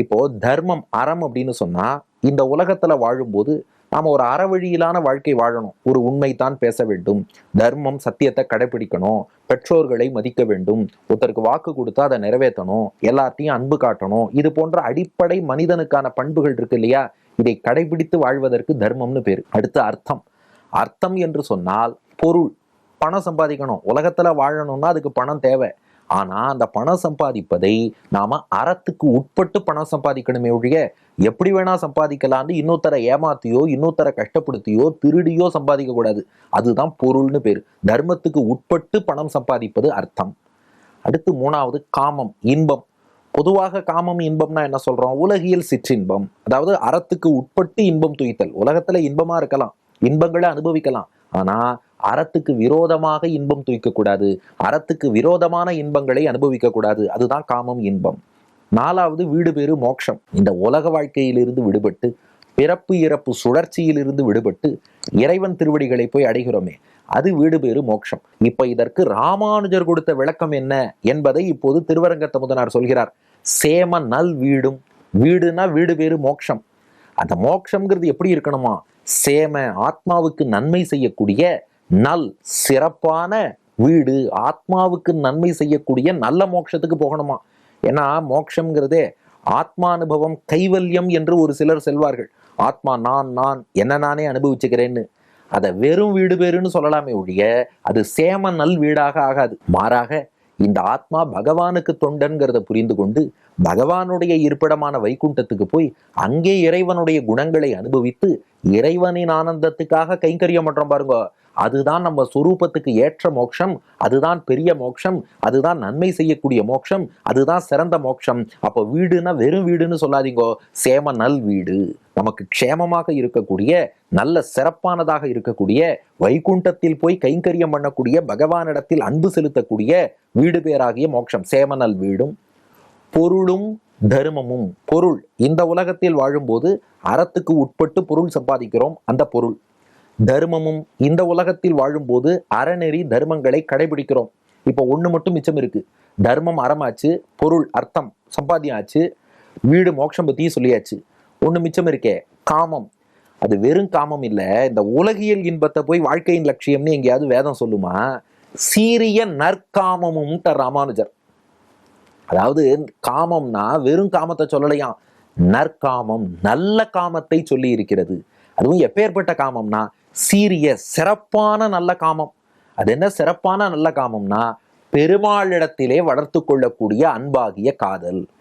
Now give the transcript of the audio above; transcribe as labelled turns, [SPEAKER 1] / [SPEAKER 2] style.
[SPEAKER 1] இப்போ தர்மம் அறம் அப்படின்னு சொன்னா இந்த உலகத்துல வாழும்போது நாம ஒரு அறவழியிலான வாழ்க்கை வாழணும். ஒரு உண்மை தான் பேச வேண்டும். தர்மம் சத்தியத்தை கடைபிடிக்கணும். பெற்றோர்களை மதிக்க வேண்டும். ஒருத்தருக்கு வாக்கு கொடுத்தா அதை நிறைவேற்றணும். எல்லாத்தையும் அன்பு காட்டணும். இது போன்ற அடிப்படை மனிதனுக்கான பண்புகள் இருக்கு இல்லையா? இதை கடைபிடித்து வாழ்வதற்கு தர்மம்னு பேர். அடுத்து அர்த்தம். அர்த்தம் என்று சொன்னால் பொருள். பணம் சம்பாதிக்கணும். உலகத்துல வாழணும்னா அதுக்கு பணம் தேவை. ஆனால் அந்த பணம் சம்பாதிப்பதை நாம் அறத்துக்கு உட்பட்டு பணம் சம்பாதிக்கணுமே ஒழிய எப்படி வேணால் சம்பாதிக்கலாம்னு இன்னொருத்தரை ஏமாத்தியோ இன்னொருத்தரை கஷ்டப்படுத்தியோ திருடியோ சம்பாதிக்கக்கூடாது அதுதான் பொருள்னு பேர். தர்மத்துக்கு உட்பட்டு பணம் சம்பாதிப்பது அர்த்தம். அடுத்து மூணாவது காமம் இன்பம். பொதுவாக காமம் இன்பம்னா என்ன சொல்கிறோம் உலகியல் சிற்றின்பம். அதாவது அறத்துக்கு உட்பட்டு இன்பம் துய்த்தல். உலகத்தில் இன்பமாக இருக்கலாம். இன்பங்களை அனுபவிக்கலாம். ஆனால் அறத்துக்கு விரோதமாக இன்பம் துய்க்கக்கூடாது. அறத்துக்கு விரோதமான இன்பங்களை அனுபவிக்கக்கூடாது. அதுதான் காமம் இன்பம். நாலாவது வீடு பேரு மோட்சம் இந்த உலக வாழ்க்கையிலிருந்து விடுபட்டு பிறப்பு இறப்பு சுழற்சியிலிருந்து விடுபட்டு இறைவன் திருவடிகளை போய் அடைகிறோமே அது வீடு பேரு மோட்சம் இப்ப இதற்கு ராமானுஜர் கொடுத்த விளக்கம் என்ன என்பதை இப்போது திருவரங்கத்த முதனார் சொல்கிறார். சேம நல் வீடும். வீடுனா வீடு பேரு மோட்சம் அந்த மோட்சம்ங்கிறது எப்படி இருக்கணுமா? சேம ஆத்மாவுக்கு நன்மை செய்யக்கூடிய நல் சிறப்பான வீடு ஆத்மாவுக்கு நன்மை செய்யக்கூடிய நல்ல மோட்சத்துக்கு போகணுமா? ஏன்னா மோட்சம்ங்கிறதே ஆத்மானுபவம் கைவல்யம் என்று ஒரு சிலர் செல்வார்கள். ஆத்மா நான் நான் என்ன நானே அனுபவிச்சுக்கிறேன்னு. அதை வெறும் வீடு பேருன்னு சொல்லலாமே ஒழிய அது சேம நல் வீடாக ஆகாது. மாறாக இந்த ஆத்மா பகவானுக்கு தொண்டன்கிறத புரிந்து கொண்டு பகவானுடைய இருப்பிடமான வைகுண்டத்துக்கு போய் அங்கே இறைவனுடைய குணங்களை அனுபவித்து இறைவனின் ஆனந்தத்துக்காக கைங்கரியம் பண்றோம் பாருங்க. அதுதான் நம்ம சொரூபத்துக்கு ஏற்ற மோட்சம் அதுதான் பெரிய மோட்சம் அதுதான் நன்மை செய்யக்கூடிய மோட்சம் அதுதான் சிறந்த மோட்சம். அப்போ வீடுனா வெறும் வீடுன்னு சொல்லாதீங்கோ சேம நல் வீடு. நமக்கு க்ஷேமமாக இருக்கக்கூடிய நல்ல சிறப்பானதாக இருக்கக்கூடிய வைகுண்டத்தில் போய் கைங்கரியம் பண்ணக்கூடிய பகவானிடத்தில் அன்பு செலுத்தக்கூடிய வீடு பேராகிய மோட்சம் சேமநல் வீடும். பொருளும் தர்மமும். பொருள் இந்த உலகத்தில் வாழும்போது அறத்துக்கு உட்பட்டு பொருள் சம்பாதிக்கிறோம் அந்த பொருள். தர்மமும் இந்த உலகத்தில் வாழும்போது அறநெறி தர்மங்களை கடைபிடிக்கிறோம். இப்போ ஒன்று மட்டும் மிச்சம் இருக்கு. தர்மம் அறமாச்சு பொருள் அர்த்தம் சம்பாத்தியம் ஆச்சு வீடு மோட்சம் பற்றியும் சொல்லியாச்சு. ஒன்று மிச்சம் இருக்கே காமம். அது வெறும் காமம் இல்லை இந்த உலகியல் இன்பத்தை போய் வாழ்க்கையின் லட்சியம்னு எங்கேயாவது வேதம் சொல்லுமா? சீரிய நற்காமமும் த ராமானுஜர். அதாவது காமம்னா வெறும் காமத்தை சொல்லலையாம். நற்காமம் நல்ல காமத்தை சொல்லி இருக்கிறது அதுவும் எப்பேற்பட்ட காமம்னா சீரிய சிறப்பான நல்ல காமம். அது என்ன சிறப்பான நல்ல காமம்னா பெருமாளிடத்திலே வளர்த்து கொள்ளக்கூடிய அன்பாகிய காதல்.